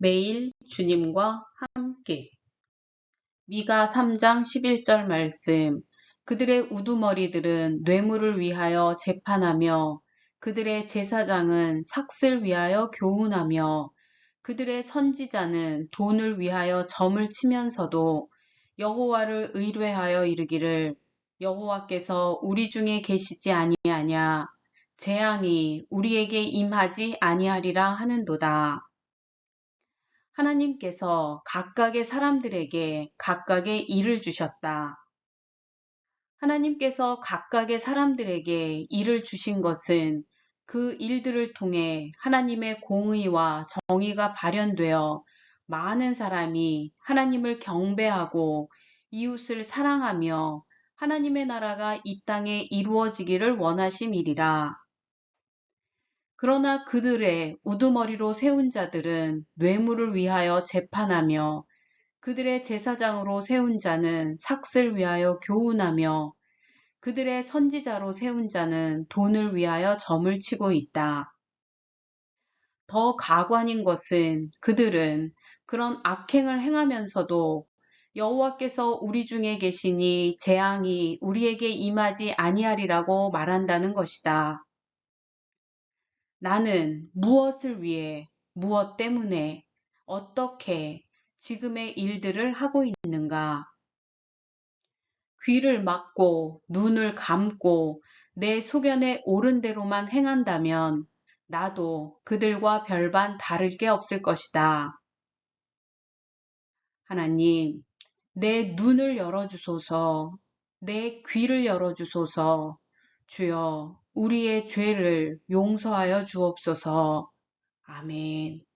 매일 주님과 함께. 미가 3장 11절 말씀. 그들의 우두머리들은 뇌물을 위하여 재판하며 그들의 제사장은 삭슬 위하여 교훈하며 그들의 선지자는 돈을 위하여 점을 치면서도 여호와를 의뢰하여 이르기를 여호와께서 우리 중에 계시지 아니하냐 재앙이 우리에게 임하지 아니하리라 하는도다. 하나님께서 각각의 사람들에게 각각의 일을 주셨다. 하나님께서 각각의 사람들에게 일을 주신 것은 그 일들을 통해 하나님의 공의와 정의가 발현되어 많은 사람이 하나님을 경배하고 이웃을 사랑하며 하나님의 나라가 이 땅에 이루어지기를 원하심이리라. 그러나 그들의 우두머리로 세운 자들은 뇌물을 위하여 재판하며 그들의 제사장으로 세운 자는 삭슬 위하여 교훈하며 그들의 선지자로 세운 자는 돈을 위하여 점을 치고 있다. 더 가관인 것은 그들은 그런 악행을 행하면서도 여호와께서 우리 중에 계시니 재앙이 우리에게 임하지 아니하리라고 말한다는 것이다. 나는 무엇을 위해, 무엇 때문에, 어떻게 지금의 일들을 하고 있는가? 귀를 막고 눈을 감고 내 소견에 옳은 대로만 행한다면 나도 그들과 별반 다를 게 없을 것이다. 하나님, 내 눈을 열어주소서, 내 귀를 열어주소서, 주여, 우리의 죄를 용서하여 주옵소서. 아멘.